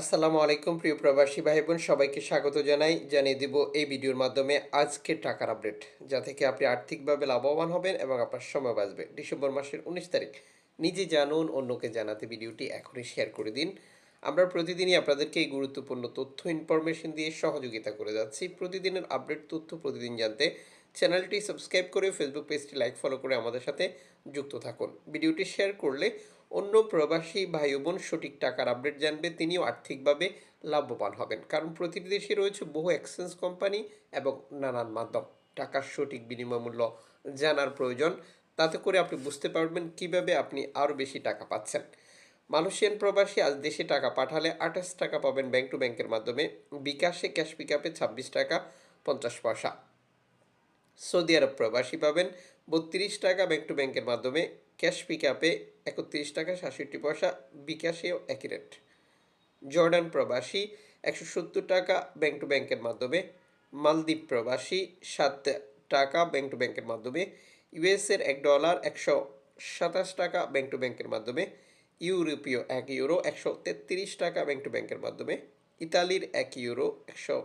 আসসালামু আলাইকুম, প্রিয় প্রবাসী ভাই বোন সবাইকে স্বাগত জানাই। জানিয়ে দিব এই ভিডিওর মাধ্যমে আজকের টাকার আপডেট, যা থেকে আপনি আর্থিকভাবে লাভবান হবেন এবং আপনার সময় বাঁচবে। ডিসেম্বর মাসের উনিশ তারিখ। নিজে জানুন, অন্যকে জানাতে ভিডিওটি এখনই শেয়ার করে দিন। আমরা প্রতিদিনই আপনাদেরকে এই গুরুত্বপূর্ণ তথ্য ইনফরমেশন দিয়ে সহযোগিতা করে যাচ্ছি। প্রতিদিনের আপডেট তথ্য প্রতিদিন জানতে চ্যানেলটি সাবস্ক্রাইব করে ফেসবুক পেজটি লাইক ফলো করে আমাদের সাথে যুক্ত থাকুন। ভিডিওটি শেয়ার করলে অন্য প্রবাসী ভাই বোন সঠিক টাকার আপডেট জানবে, তিনিও আর্থিকভাবে লাভবান হবেন। কারণ প্রতিটি দেশে রয়েছে বহু এক্সচেঞ্জ কোম্পানি এবং নানান মাধ্যম। টাকার সঠিক বিনিময় মূল্য জানার প্রয়োজন, তাতে করে আপনি বুঝতে পারবেন কীভাবে আপনি আরও বেশি টাকা পাচ্ছেন। মালয়েশিয়ান প্রবাসী আজ দেশে টাকা পাঠালে আঠাশ টাকা পাবেন ব্যাংক টু ব্যাংকের মাধ্যমে, বিকাশে ক্যাশ পিক আপে ছাব্বিশ টাকা পঞ্চাশ পয়সা। সৌদি আরব প্রবাসী পাবেন বত্রিশ টাকা ব্যাংক টু ব্যাংকের মাধ্যমে ক্যাশ পিক আপে একত্রিশ টাকা সাতষট্টি পয়সা বিকাশেও একই রেট জর্ডান প্রবাসী একশো সত্তর টাকা ব্যাংক টু ব্যাংকের মাধ্যমে, মালদ্বীপ প্রবাসী সাত টাকা ব্যাংক টু ব্যাংকের মাধ্যমে ইউএসের এক ডলার একশো সাতাশ টাকা ব্যাংক টু ব্যাংকের মাধ্যমে, ইউরোপীয় এক ইউরো একশো তেত্রিশ টাকা ব্যাংক টু ব্যাংকের মাধ্যমে, ইতালির এক ইউরো একশো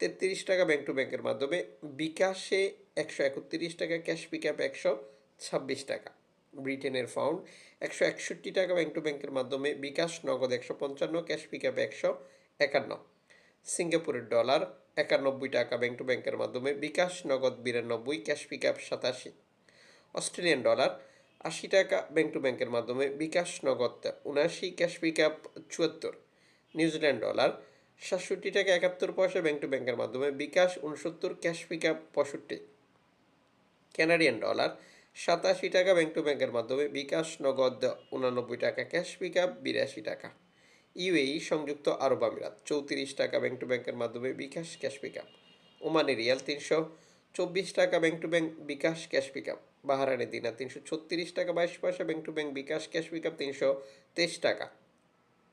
তেত্রিশ টাকা ব্যাংক টু ব্যাংকের মাধ্যমে, বিকাশে একশো একত্রিশ টাকা, ক্যাশ পিকআপ একশো ছাব্বিশ টাকা। ব্রিটেনের ফাউন্ড একশো একষট্টি টাকা ব্যাংক টু ব্যাংকের মাধ্যমে, বিকাশ নগদ একশো পঞ্চান্ন, ক্যাশ পিকআপ একশো একান্ন। সিঙ্গাপুরের ডলার একানব্বই টাকা ব্যাংক টু ব্যাংকের মাধ্যমে, বিকাশ নগদ বিরানব্বই, ক্যাশ পিকআপ সাতাশি। অস্ট্রেলিয়ান ডলার আশি টাকা ব্যাংক টু ব্যাংকের মাধ্যমে, বিকাশ নগদ উনআশি, ক্যাশ পিকআপ চুয়াত্তর। নিউজিল্যান্ড ডলার সাতষট্টি টাকা একাত্তর পয়সা ব্যাংক টু ব্যাংকের মাধ্যমে, বিকাশ উনসত্তর, ক্যাশ পিকআপ পঁয়ষট্টি। ক্যানাডিয়ান ডলার সাতাশি টাকা ব্যাংক টু ব্যাংকের মাধ্যমে, বিকাশ নগদ উনানব্বই টাকা ক্যাশ পিকআপ বিরাশি টাকা। ইউএই সংযুক্ত আরব আমিরাত, চৌত্রিশ টাকা ব্যাংক টু ব্যাংকের মাধ্যমে, bKash cash pick up Omani riyal তিনশো চব্বিশ টাকা bank to bank bKash cash pick up Bahraini dinar তিনশো ছত্রিশ টাকা, বাইশ পয়সা bank to bank bKash cash pickup তিনশো তেইশ টাকা।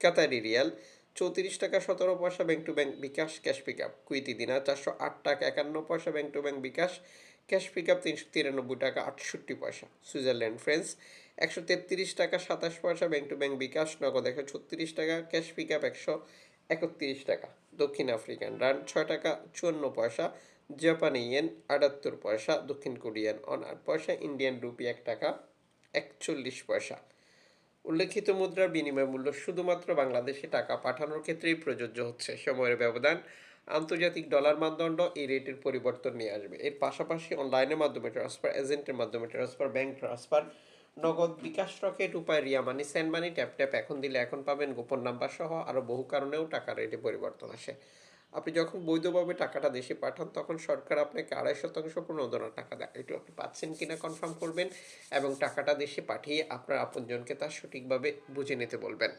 কাতারি রিয়াল, চৌত্রিশ টাকা, সতেরো পয়সা bank to bank bKash cash pickup Kuwaiti dinar চারশো আট টাকা, একান্ন পয়সা bank to bank bKash cash pickup তিনশো তিরানব্বই টাকা, আটষট্টি পয়সা। সুইজারল্যান্ড ফ্রেন্স একশো তেত্রিশ টাকা, সাতাশ পয়সা। ব্যাংক টু ব্যাংক বিকাশ, নগদ একশো ছত্রিশ টাকা, ক্যাশ পিকআপ একশো একত্রিশ টাকা। দক্ষিণ আফ্রিকান রান, ছয় টাকা, চুয়ান্ন পয়সা। জাপানি ইয়েন, আটাত্তর পয়সা। দক্ষিণ কোরিয়ান অন আট পয়সা। ইন্ডিয়ান রুপি, এক টাকা, একচল্লিশ পয়সা। উল্লেখিত মুদ্রার বিনিময় মূল্য শুধুমাত্র বাংলাদেশে টাকা পাঠানোর ক্ষেত্রেই প্রযোজ্য হচ্ছে। সময়ের ব্যবধান আন্তর্জাতিক ডলার মানদণ্ড এই রেটের পরিবর্তন নিয়ে আসবে। এর পাশাপাশি অনলাইনের মাধ্যমে ট্রান্সফার এজেন্টের মাধ্যমে ট্রান্সফার ব্যাংক ট্রান্সফার নগদ বিকাশ রকেট, উপায় Ria money send money tap tap এখন দিলে এখন পাবেন গোপন নাম্বার সহ আরও বহু কারণেও টাকা রেটে পরিবর্তন আসে। আপনি যখন বৈধভাবে টাকাটা দেশে পাঠান, তখন সরকার আপনাকে আড়াই শতাংশ প্রণোদনা টাকা দেয়। এটু আপনি পাচ্ছেন কিনা কনফার্ম করবেন এবং টাকাটা দেশে পাঠিয়ে আপনার আপনজনকে তা সঠিকভাবে বুঝে নিতে বলবেন।